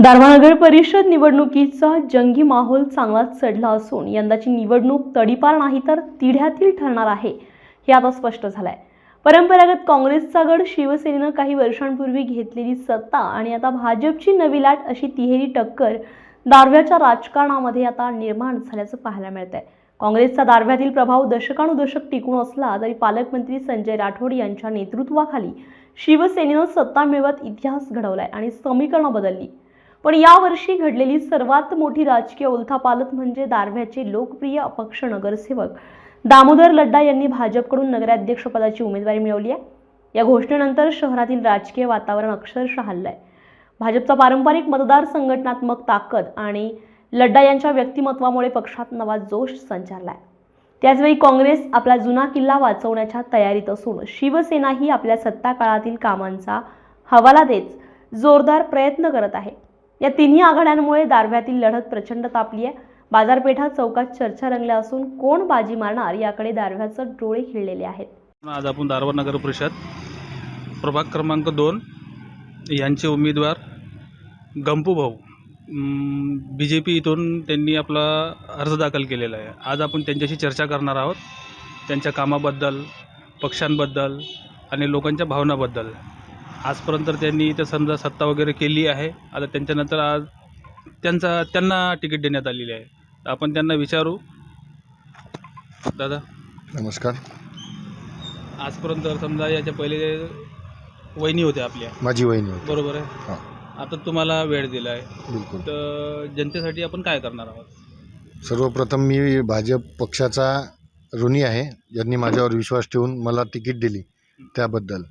दारव्हा परिषद निवडणुकीचा जंगी माहोल चांगलाच चढला असून यंदाची निवडणूक तडीपार नाही तर तिढ्यातील ठरणार आहे हे आता स्पष्ट झालंय. परंपरागत काँग्रेसचा गड शिवसेनेनं काही वर्षांपूर्वी घेतलेली सत्ता आणि आता भाजपची नवी लाट अशी तिहेरी टक्कर दारव्याच्या राजकारणामध्ये आता निर्माण झाल्याचं पाहायला मिळत आहे काँग्रेसचा दारव्यातील प्रभाव दशकानुदशक टिकून असला तरी पालकमंत्री संजय राठोड यांच्या नेतृत्वाखाली शिवसेनेनं सत्ता मिळवत इतिहास घडवलाय आणि समीकरणं बदलली. पण यावर्षी घडलेली सर्वात मोठी राजकीय उलथापालत म्हणजे दारव्याचे लोकप्रिय अपक्ष नगरसेवक. दामोदर लड्डा यांनी भाजपकडून नगराध्यक्षपदाची उमेदवारी मिळवली आहे. या घोषणेनंतर शहरातील राजकीय वातावरण अक्षरशः हल्लंय. भाजपचा पारंपरिक मतदार संघटनात्मक ताकद आणि लड्डा यांच्या व्यक्तिमत्वामुळे पक्षात नवा जोश संचारलाय. त्याचवेळी काँग्रेस आपला जुना किल्ला वाचवण्याच्या तयारीत असून शिवसेनाही आपल्या सत्ता काळातील कामांचा हवाला देत जोरदार प्रयत्न करत आहे. या तिन्ही आघाड्यांमुळे दारव्यातील लढत प्रचंड तापली आहे. बाजारपेठा चौकात चर्चा रंगल्या असून कोण बाजी मारणार याकडे दारव्याचं डोळे खिळलेले आहेत. आज आपण दारवा नगर परिषद प्रभाग क्रमांक दोन यांचे उमेदवार गंपू भाऊ बी जे पी इथून त्यांनी आपला अर्ज दाखल केलेला आहे. आज आपण त्यांच्याशी चर्चा करणार आहोत. त्यांच्या कामाबद्दल पक्षांबद्दल आणि लोकांच्या भावनाबद्दल. आजपर्यंत त्यांनी इथं समजा सत्ता वगैरे केली आहे. आता त्यांच्यानंतर आज त्यांचा त्यांना तिकीट देण्यात आलेली आहे. तर आपण त्यांना विचारू. दादा? नमस्कार. आजपर्यंत समजा याच्या पहिले वहिनी होत्या आपल्या. माझी वहिनी होती. बरोबर आहे? हां. आता तुम्हाला वेळ दिला आहे बिलकुल. तर जनतेसाठी आपण काय करणार आहोत? सर्वप्रथम मी भाजप पक्षाचा ऋणी आहे. ज्यांनी माझ्यावर विश्वास ठेवून मला तिकीट दिली त्याबद्दल.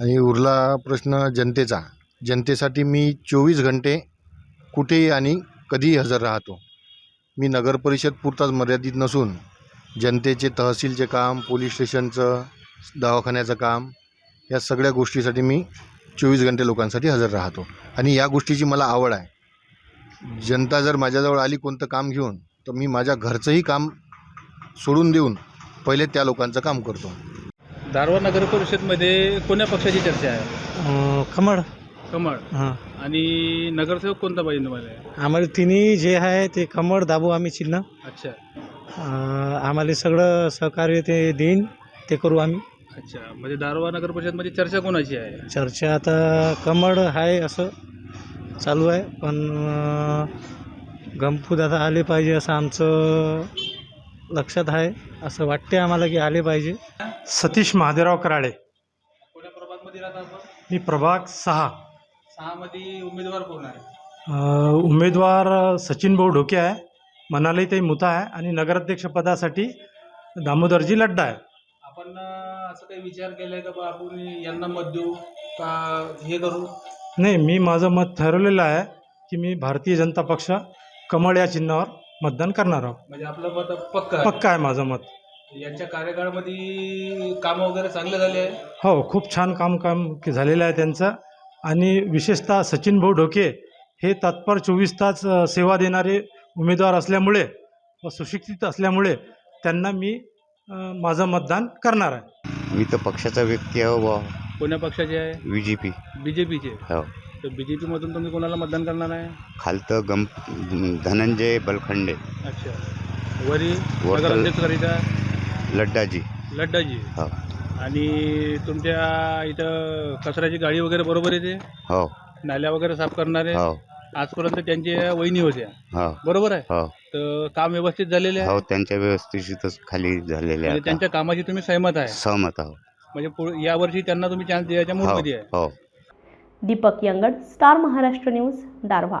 आणि उरला प्रश्न जनतेचा. जनतेसाठी मी चोवीस घंटे कुठेही आणि कधीही हजर राहतो. मी नगर परिषद पुरताच मर्यादित नसून जनतेचे तहसीलचे काम पोलीस स्टेशनचं दवाखान्याचं काम या सगळ्या गोष्टीसाठी मी चोवीस घंटे लोकांसाठी हजर राहतो. आणि या गोष्टीची मला आवड आहे. जनता जर माझ्याजवळ आली कोणतं काम घेऊन तर मी माझ्या घरचंही काम सोडून देऊन पहिले त्या लोकांचं काम करतो. दारवा नगर परिषदमध्ये कोण्या पक्षाची चर्चा आहे? अं, कमळ कमळ हां. आणि नगरसेवक कोणता पाहिजे तुम्हाला आम्हाला तिन्ही जे आहे ते कमळ दाबू आम्ही चिन्ह. अच्छा. अं, आम्हाला सगळं सहकार्य ते देईन ते करू आम्ही. अच्छा. म्हणजे दारवा नगर परिषदमध्ये चर्चा कोणाची आहे? चर्चा आता कमळ आहे असं चालू आहे पण अं, गंपू दादा आले पाहिजे असं आमचं लक्षात आहे. असं वाटते आम्हाला की आले पाहिजे. सतीश महादेवराव कराळे कोण्या प्रभागमध्ये राहता आपण? मी प्रभाग सहा. सहामध्ये उमेदवार कोण आहे? अ, उमेदवार सचिन भाऊ ढोके आहे. मनालीताई मुता आहे आणि नगराध्यक्षपदासाठी दामोदरजी लड्डा आहे. आपण अं, असं काही विचार केलाय का बा? आपण यांना मत देऊ का हे करू? नाही मी माझं मत ठरवलेलं आहे की मी भारतीय जनता पक्ष कमळ या चिन्हावर मतदान करणार आहोत. म्हणजे आपलं मत पक्क आहे. पक्का आहे माझं मत. यांच्या कार्यकाळामध्ये कामं वगैरे चांगले झाले आहे? हो खूप छान काम काम के- झालेलं आहे त्यांचं. आणि विशेषतः सचिन भाऊ ढोके हे तत्पर चोवीस तास अ, सेवा देणारे उमेदवार असल्यामुळे व सुशिक्षित असल्यामुळे त्यांना मी अ, माझं मतदान करणार आहे. मी तर पक्षाचा व्यक्ती आहे बा कोण्या पक्षाचे आहे? B J P B J पीचे हो. तर बी जे पीमधून तुम्ही कोणाला मतदान करणार आहे? खालतं गम धनंजय बलखंडे. अच्छा. वरी वरतं- नगराध्यक्षकरिता लड्डाजी. लड्डाजी. हो. आणि तुमच्या इथं कचऱ्याची गाडी वगैरे बरोबर येते? हो. नाल्या वगैरे साफ करणारे? हो. आजपर्यंत त्यांच्या वहिनी होत्या. हो. बरोबर आहे? हो. तर काम व्यवस्थित झालेले आहे? हो त्यांच्या व्यवस्थितच खाली झालेले म्हणजे आहे त्यांच्या कामाची तुम्ही सहमत आहे? सहमत आहो म्हणजे पुढे यावर्षी त्यांना तुम्ही चान्स द्यायच्या हो. मूडमध्ये आहे. हो. Deepak Yangad star Maharashtra news Darwha.